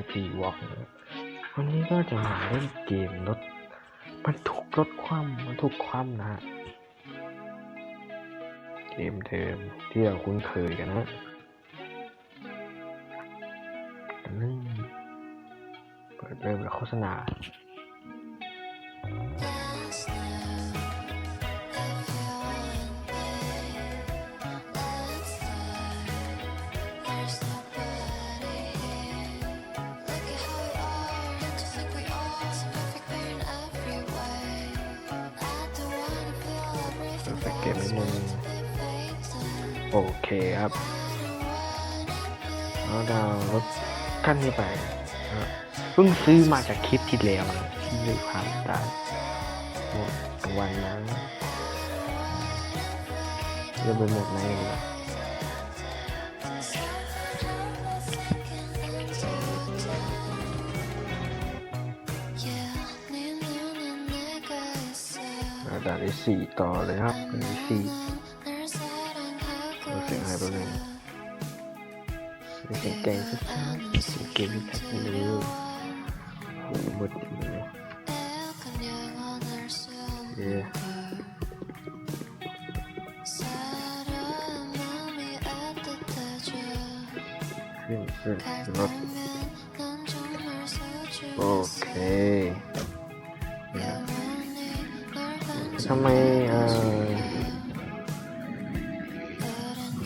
YP Walk นะครับวันนี้ก็จะมาเล่นเกมรถบรรทุกรถคว่ำบรรทุกคว่ำนะฮะเกมเทอมที่เราคุ้นเคยกันนะนนึงเปิดเริ่มโฆษณา คครับแล้วดาวน์รถขั้นนี้ไปนะเพิ่งซื้อมาจากคลิปที่แล้วนะที่มีความตายหมดกลางวันนะเริ่มไปหมดในเลยอาด่านที่สี่ต่อเลยครับอันที่สี่ เราเสียงหาย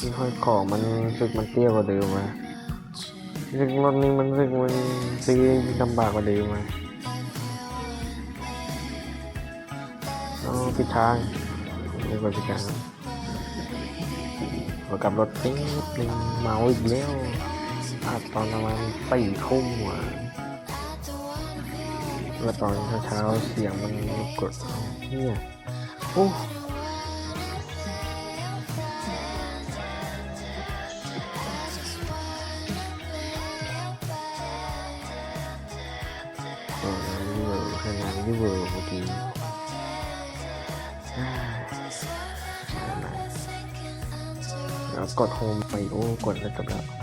ที่ห้อยของมันสึกมันเตี้ยกว่าเดิมวะรู้สึกรถนี้มันสึกมันซื้อลำบากกว่าเดิมวะอ๋อผิดทางเรียกว่าผิดทางครับพอกลับรถติ้งนึงเมาอีกแล้วอาจตอนประมาณสี่ทุ่มว่ะแล้วตอนเช้าเสียงมันกดเนี่ยโอ้ ดโฮมไปโอ้กดแล้วจบแล้ว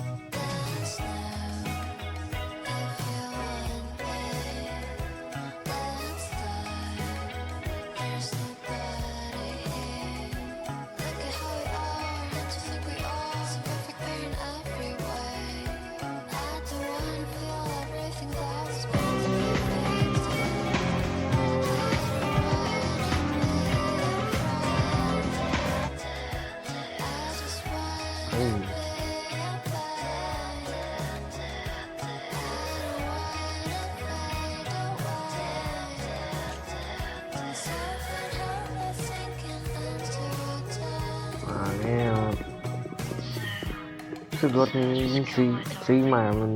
รู้สึกรถนี้ซื้อซื้อมามัน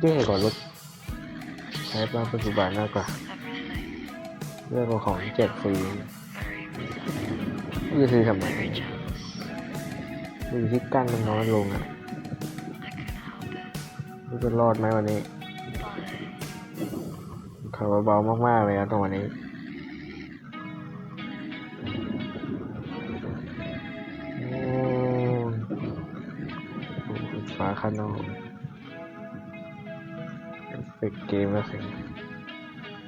แย่กว่ารถใช้มาปัจจุบันมากกว่าเรื่องของแจกฟรีไม่รู้จะซื้อทำไมดูที่กั้นมันน้อยลงอะรู้จะรอดไหมวันนี้ขับเบาๆมากๆเลยครับตรงวันนี้ ข้างนอกเอฟเกต์เกมแล้วสิ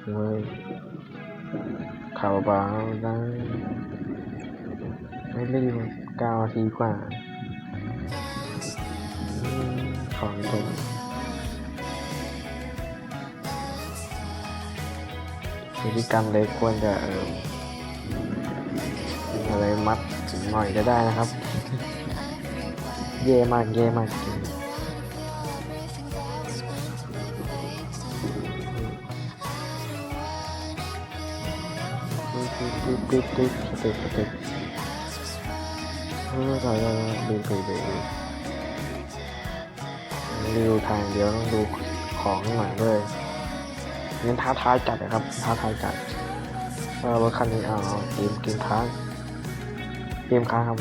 เฮ้ยขับเบาๆได้ไม่รีบเก้านาทีกว่าอืมของผมพฤติกรรมเล็กควรจะเอออะไรมัดหน่อยก็ได้นะครับ เย่มากเย่มาก ตึ๊บตึ๊บตึ๊บตึ๊บตึ๊บตึ๊บเออเราเราดูดูดูดูรีวิวทางเดียวต้องดูของข้างหลังด้วยงั้นท้าทายจัดนะครับท้าทายจัดว่ารถคันนี้เอาเกมเกมค้างเกมค้างครับ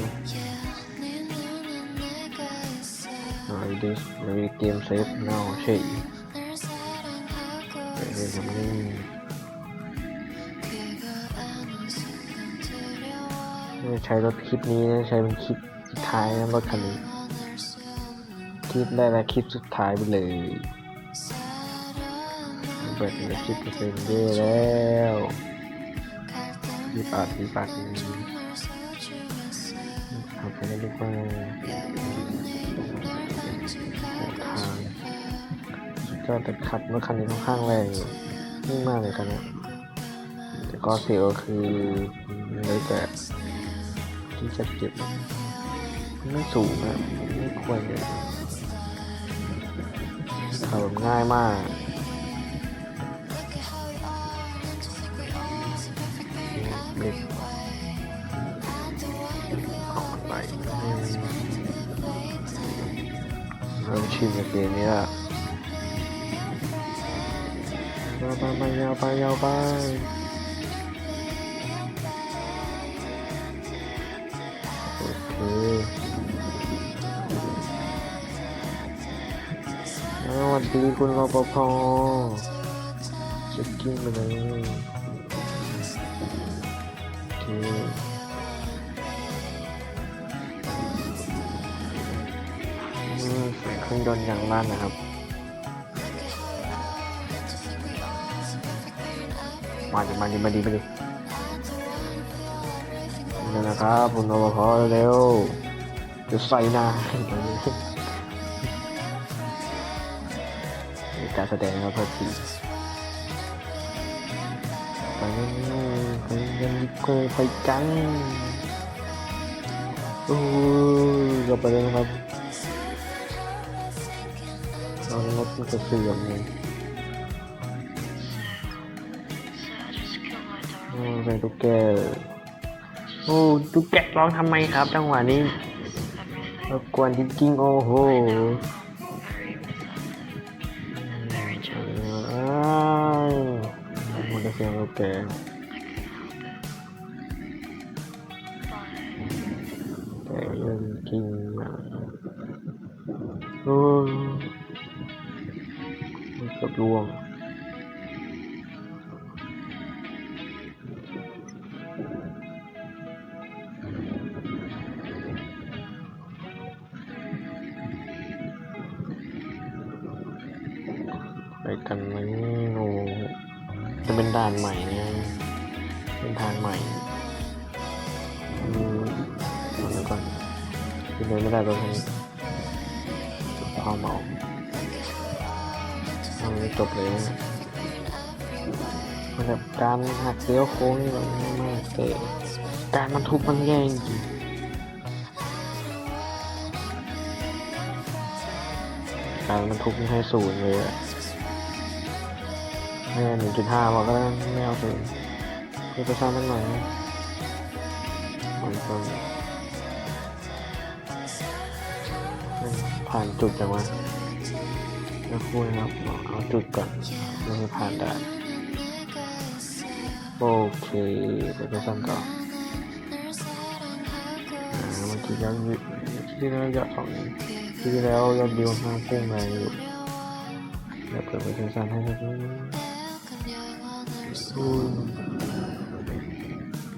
อ่าดิมีเกมเซฟเน่าเฉยเดี๋ยวยังไม่ ใช้รถคลิปนี้นะใช้เป็นคลิปสุดท้ายนะรถคันนี้คลิปได้และคลิปสุดท้ายไปเลยปิดเลยคิดเปอร์เซ็นเย่แล้วรีบอัดรีบอัดขับไปได้ดีกว่าทางก็แต่ขับรถคันนี้ค่อนข้างแรงอยู่นิ่งมากเลยคันเนี้ยแต่ก็เสียก็คือเลยแต่ ที่จะเก็บไม่สูงอะไม่ควรเลยขับแบบง่ายมากเด็กออกไปเริ่มชินกับเกมนี้ละยาวไปยาวไปยาวไป สวัสดีคุณรปภเช็คกิ้งไปเลยโอเคอืมเสียงเครื่องยนต์อย่างลั่นนะครับ มาดิมาดิมาดิมาดิ นี่นะครับคุณรปภเร็วจะใส่หน้าให้ตรงนี้มีการแสดงครับพอทีไปเร็วๆไปกันดีกว่าไปกันโอ้ยเราไปเลยครับเรารถมันจะเสื่อมเลยโอ้ยไปตุ๊กแก โอ้ตุ๊กแกร้องทำไมครับ จังหวะนี้รบกวนจริงๆโอ้โหอ้าวมันจะเสียงตุ๊กแกแต่ยังกินอะโอ้ยเกับรวงานใหม่นี่ยเป็นทางใหม่อืมเอาแล้วก่อนที่เลยไม่ได้รถคันนี้ความเมาเอาไม่จบเลยนะมันแบบการหักเลี้ยวโค้งนี่แบบง่ายมากแต่การบรรทุกมันแย่จริงการบรรทุกให้ศูนย์เลยอะ แม่หนึ่งจุดห้าบอกก็ได้ไม่เอาถึงเพื่อประชามันหน่อยนะมันก็ผ่านจุดจังวะแล้วคุยครับเอาจุดก่อนไม่ให้ผ่านได้โอเคไปประชาต่ออ่าเมื่อกี้ยังที่แล้วยอดของที่แล้วยอดวิวข้างพุ่งแรงอยู่เดี๋ยวเปิดไปประชาให้สักนิดนึง อืม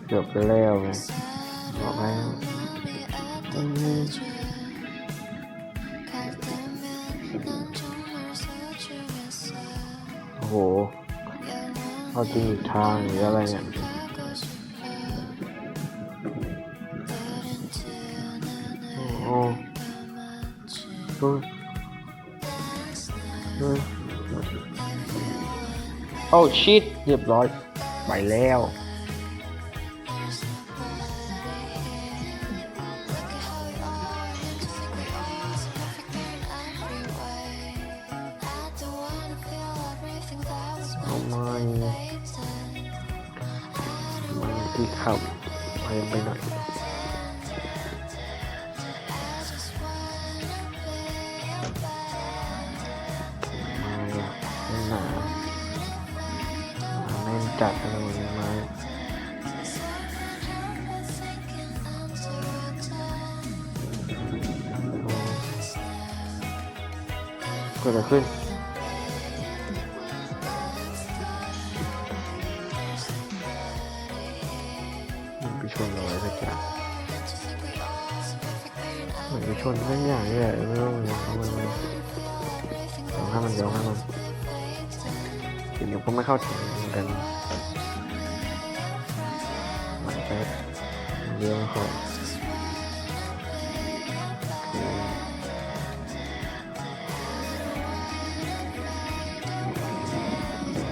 เกือบไปแล้วไงบอกให้อืมโอ้โหเอาจริงอีกทางหรืออะไรเนี่ย โอ้ชิดเรียบร้อย ไปแล้ว เอาไม่มันที่ขับไปไปหน่อย นไปชนสักอย่างนี่แหละไม่รู้มันมันมันเดี๋ยวให้มันเดี๋ยวให้มันเคสีเหลืองก็ไม่เข้าถึงเหมือนกันมันจะเยอะมากโอเค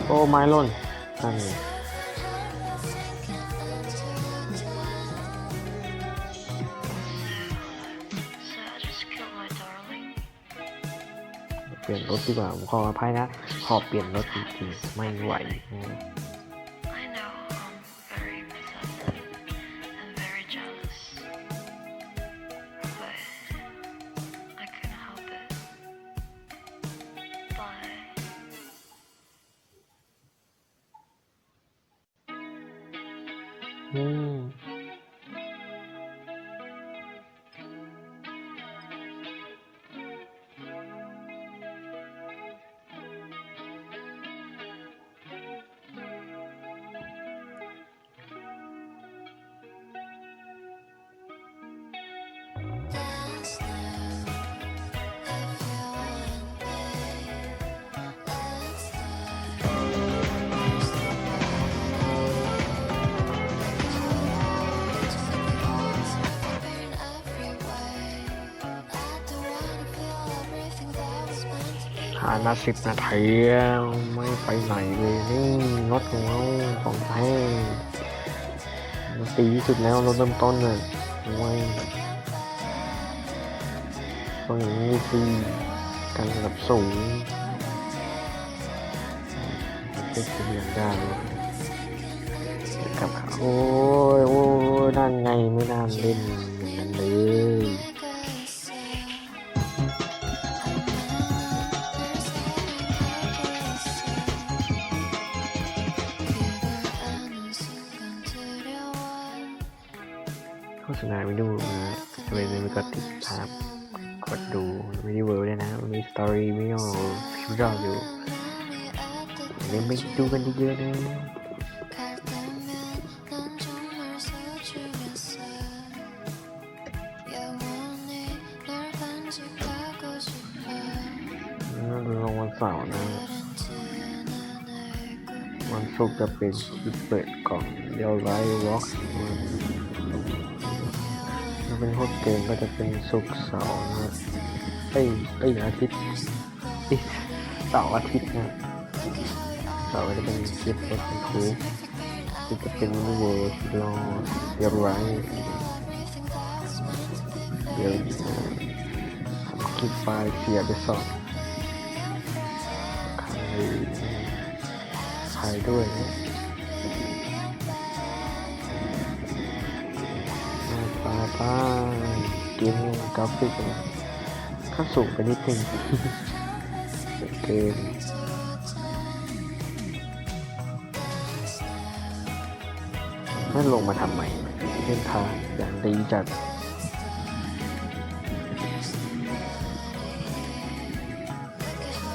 โอ้ไม้ล่นนั่นไง ดีกว่าผมขออภัยนะ ขอเปลี่ยนรถจริงๆไม่ไหว หานาสิบนาทีแล้วไม่ไปไหนเลยนี่รถของเราของแท้มันตีที่สุดแล้วรถเริ่มต้นเลยไว้ต้องอย่างนี้สิการระดับสูงไม่เป็นอย่างได้เลยกับโอ้ยโอ้ยนั่นไงไม่น่าเล่นอย่างนั้นเลย พิมพ์รอยู่อย่าลืมไปดูกันเยอะๆนะลงวันเสาร์นะ วันศุกร์จะเป็นคลิปเปิดกล่องเดียวไลฟ์วอล์กถ้าเป็นพวกเกมก็จะเป็นศุกร์เสาร์นะเอ้ยเอ้ยอาทิตย์อ้ย เสาร์อาทิตย์นะเสาร์จะเป็นคลิปรถบรรทุกที่จะเป็นมินิเวิร์ดรอเรียบร้อยเดี๋ยวคลิปไฟล์เสียไปสองใครใครด้วยเนี่ยไปไปเกมกราฟิกนข้าสูงไปนิดนึง เกมนั่นลงมาทำใหม่เส้นทางอย่างดีจัด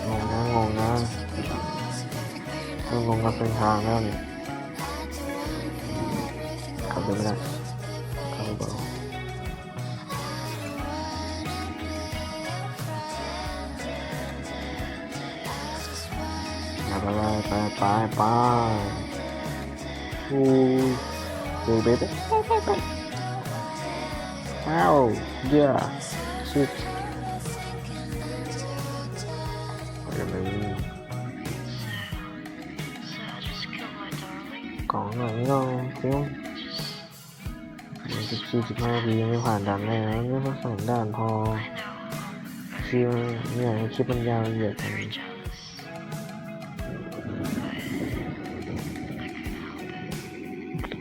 งงนะงงนะเริ่มงงกับเส้นทางแล้วเนี่ยขับเดินไม่ได้ ไปไปโอ้ยดูเบ๊ะไปไปไปอ้าวเย่ชิดไปกันเลย so I just killed my darling. กล่องหน่อยไม่ต้องเพี้ยวมันจะสี่สิบห้าทียังไม่ผ่านด่านแรกนะไม่พอสองด่านพอ I know I'm คลิปมันเนี่ยคลิปมันยาวเหยียด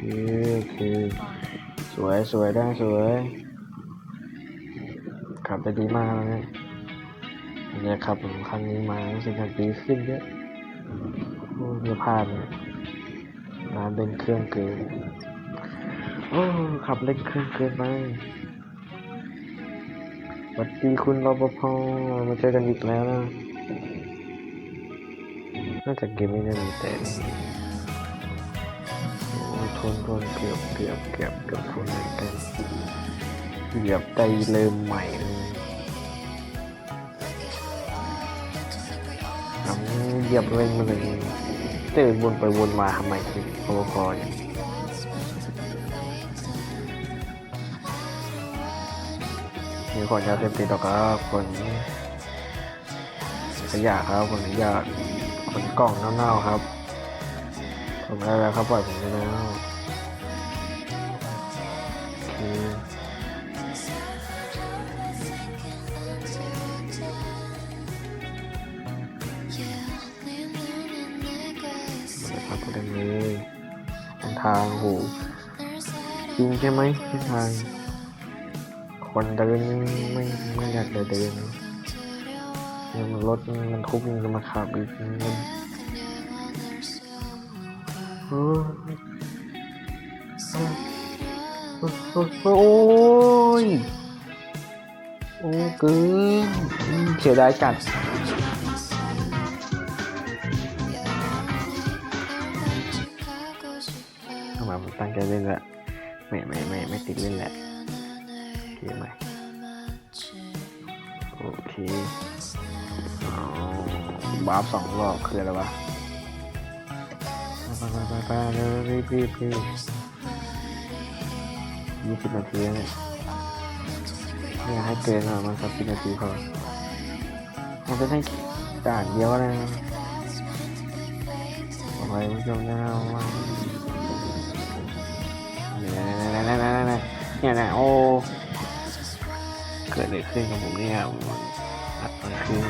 โอเคโอเค สวยสวยได้สวย ขับไปดีมากแล้วเนี่ยอันเนี่ยขับผมคันนี้มารู้สึกจะดีขึ้นเยอะโอ้ยพลาดเนี่ยร้านเล่นเครื่องเกินโอ้ขับเล่นเครื่องเกินไปสวัสดีคุณรปภมาเจอกันอีกแล้วนะ น่าจะเกมไม่ได้มีแต่ โอ้ทนทนเกือบเกือบเกือบเกือบทนเหมือนกันเกือบได้เริ่มใหม่เลยทำเหยียบเร่งมาเลยเดินวนไปวนมาทำไมถึงพอพอเนี่ยมีคนยาเสพติดหรอกครับคนขยะครับคนขยะคนกล่องเน่าๆครับผมได้แล้วครับปล่อยผมได้แล้ว ช่ไหมเส้นทางคนเดินไม่ไม่อยากเดินยังรถมันทุกข์ยังจะมาขับอีกนเออเออเออเออโอ้ยโอ้เกินเสียดายจัดทำไมผมตั้งใจเล่นแหละ ไม่ไม่ไม่ไม่ติดเล่นแหละโอเคไหมโอเคเอาบาร์ฟสองรอบคืออะไรวะไปไปไปไปเร็วรีบรีบรีบยี่สิบนาทีแล้วเนี่ยไม่าให้เกินอะมันสักสิบนาทีพอมันจะได้ด่านเดียวเลยนะเอาไว้ผู้ชมนะว่า เนี่ยเนี่ยเนี่ยโอ้เกิดอะไรขึ้นกับผมเนี่ยอัดมันคือ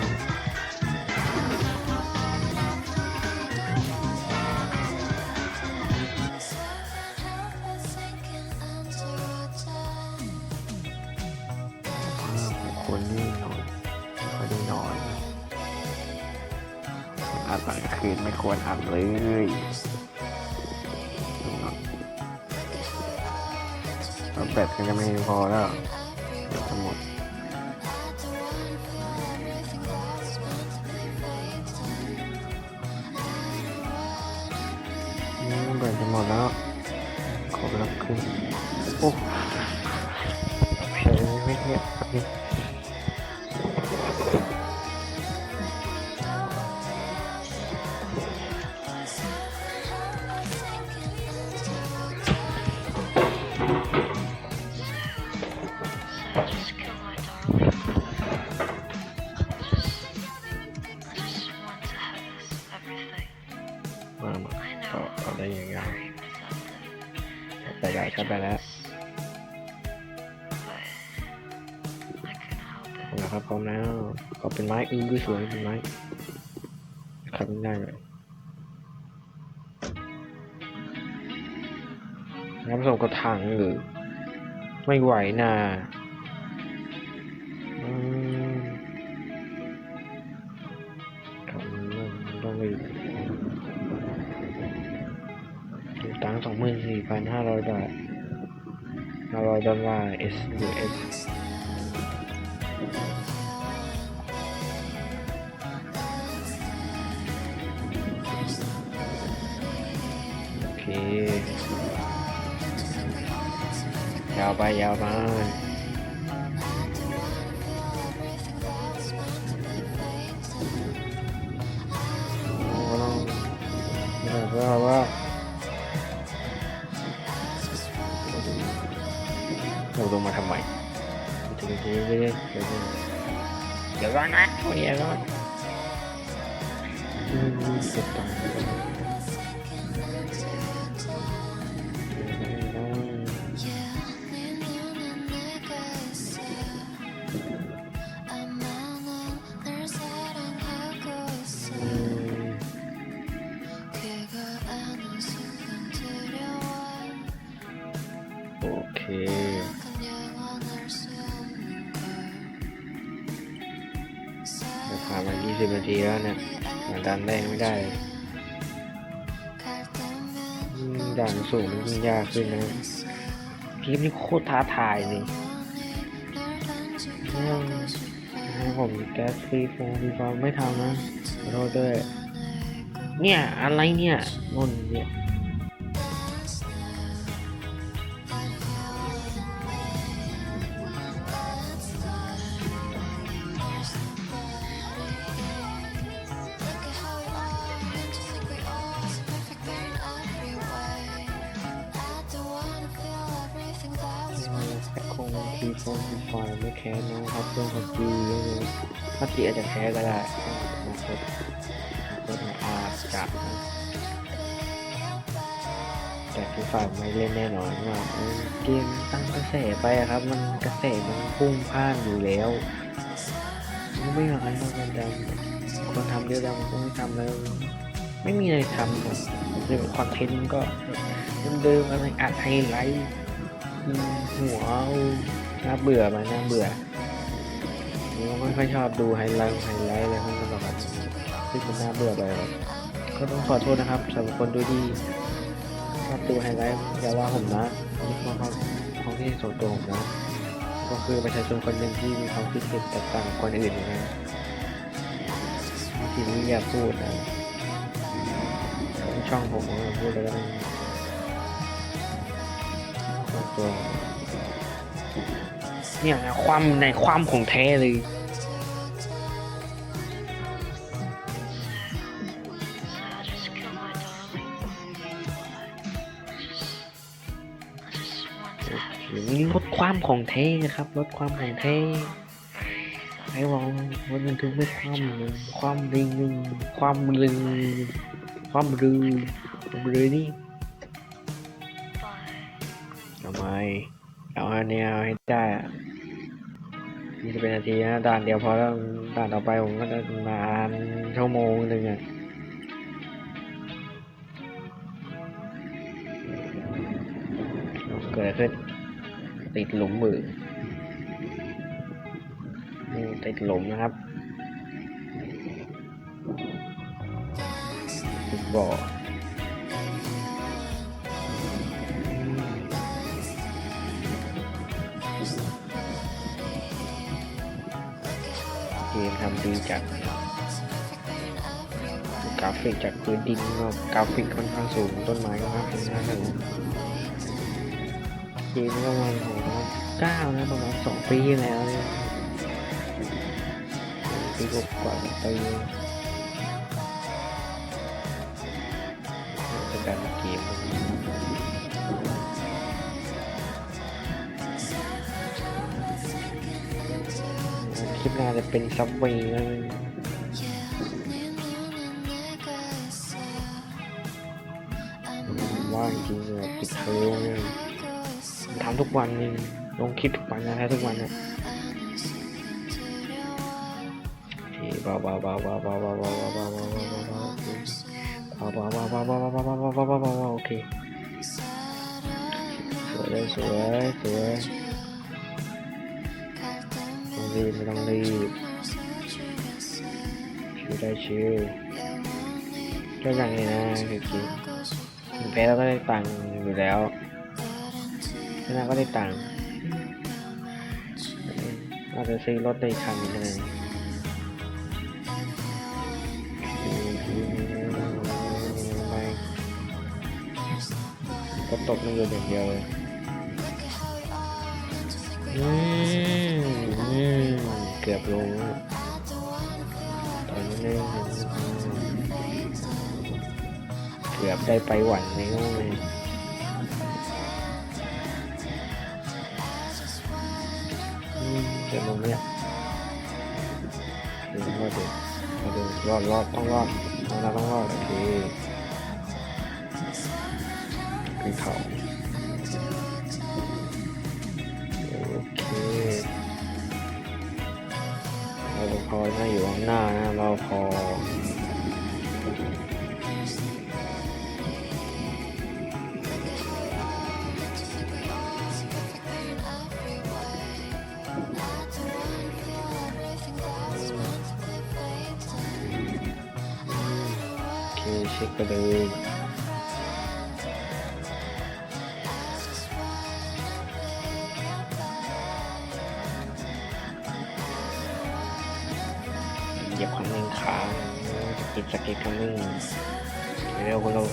คนนี่นอนไม่ค่อยได้นอนอัดตอนกลางคืนไม่ควรอัดเลย แปดกันจะไม่พอแล้ว กันไปแล้วนะครับพร้อมแล้วขอเป็นไม้อื้อด้วยสวยเป็นไม้ครับได้เลยน้ำส่งกระถังหรือ ไม่ไหวนะอื 4,500 ดอลลาร้อยไดอลลาร์ SUS โอเค ยาวไป ยาวไปโอ้โหแบบว่า ทำไมถึงทีเรื่อยๆเดี๋ยวเดี๋ยวร้อนนะอยอย่าร้อนสุดตัง ผ่านมา 20 นาทีแล้วเนี่ยมันดันได้ไม่ได้อืมด่านสูงมันยิ่งยากขึ้นนะคลิปนี้โคตรท้าทายเลยให้ผมแก๊สฟรีฟมฟรีฟอไม่ทำนะขอโทษด้วย เนี่ย อะไรเนี่ยนนเนี่ย ก็ได้นะครับก็อาจจะนะแต่ทีไฟไม่เล่นแน่นอนว่าเกมตั้งกระแสไปครับ มันกระแสมันพุ่งพ่านอยู่แล้วมันไม่อยากให้มันดังคนทำเยอะดังก็ไม่ทำแล้ว ไม่มีอะไรทำแบบเรื่องคอนเทนต์ก็เดิมๆอะไรอัดไฮไลท์หัวน่าเบื่อไหมน่าเบื่อ ผมก็ไม่ค่อยชอบดูไฮไลท์ไฮไลท์อะไรพวกนั้นหรอกครับที่มันน่าเบื่อไปครับก็ต้องขอโทษนะครับสำหรับคนดูที่ชอบดูไฮไลท์อย่าว่าผมนะอันนี้ความความที่ส่วนตัวผมนะก็คือประชาชนคนหนึ่งที่มีความคิดเห็นแตกต่างกับคนอื่นนะทีนี้อย่าพูดนะช่องผมพูดแล้วก็ต้องส่วนตัว เนี่ยนะความในความของแท้เลยนี่ลดความของแท้นะครับลดความของแท้ไอ้วองมันถึงไม่ความความริงความลือความลือความลือนี่ทำไมเอาอันเนี้ยเอาให้ได้ อะนี่จะเป็นนาทีนะด่านเดียวพอแล้วด่านต่อไปผมก็จะนานชั่วโมงหนึ่งอะเกิดขึ้นติดหลุมมือนี่ติดหลุมนะครับติดบ่อ ทำดีจากกราฟิกจากพื้นดินก็กราฟิกค่อนข้างสูงต้นไม้ก็ค่อนข้างสูงเกมก็ประมาหัวเก้านะประมาณสองปีแล้วเนี่ยปีกว่าปี จะเป็นซับเวย์นะผมว่าจริงๆเลยติดเทอมเนี่ยทำทุกวันนี่ลงคลิปทุกวันนะทุกวันนะโอเคเบาๆเบาๆเบาๆเบาๆเบาๆเบาๆเบาๆเบาๆเบาๆเบาๆเบาๆเบาๆเบาๆเบาๆเบาๆเบาโอเคสวยเลยสวยสวยไม่ต้อง รีบไม่ต้องรีบชิวได้ชิวก็อย่างนี้นะคือกินถึงแพ้เราก็ได้ตังค์อยู่แล้วชนะก็ได้ตังค์เราจะซื้อรถได้คันนึงก็ตกมันอยู่อย่างเดียวเลยอืมอืม เกือบลงตอนนี้เกือบได้ไปหวันในห้องเลยอืมเดี๋ยวลงเนี่ยเดี๋ยวรอดเดี๋ยวมาดูรอดรอดต้องรอดต้องรอดต้องรอดโอเคขึ้นเขา น้าอยู่ข้างหน้านะเราพอโอเคเช็คไปเลย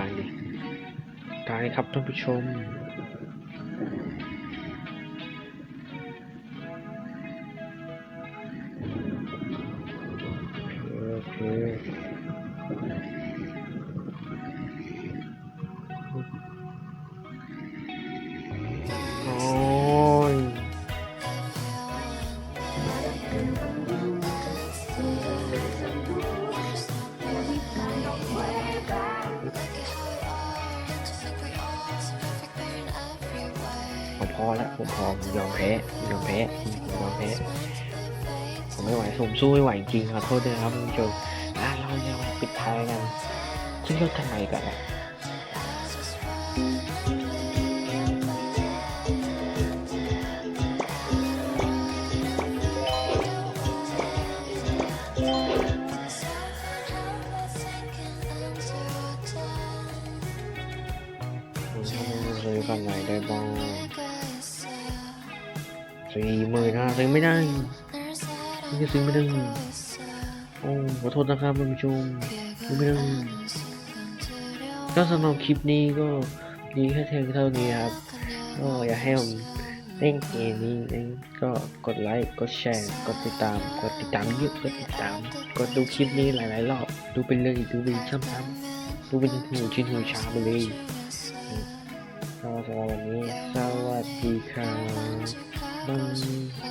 ายตายครับท่านผู้ชม สู้ไม่ไหวจริงขอโทษด้วยครับคุณผู้ชมอะเราจะมาปิดท้ายกันที่รถคันไหนกันอะผมจะซื้อคันไหนได้บ้างสี่หมื่นห้าซื้อไม่ได้ นี่จะซื้อไม่ได้โอ้ขอโทษนะครับคุณผู้ชมซื้อไม่ได้ก็สำหรับคลิปนี้ก็ดีแค่เพียงเท่านี้ครับ ก็อยากให้ผมเล่นเกมนี้ก็กดไลค์ กดแชร์ กดติดตาม กดติดตามเยอะกดติดตาม กดดูคลิปนี้หลายๆรอบ ดูไปเลย ดูไปซ้ำๆดูเป็นหูชิ้นหูชาไปเลยก็สำหรับวันนี้ สวัสดีครับบ๊ายบาย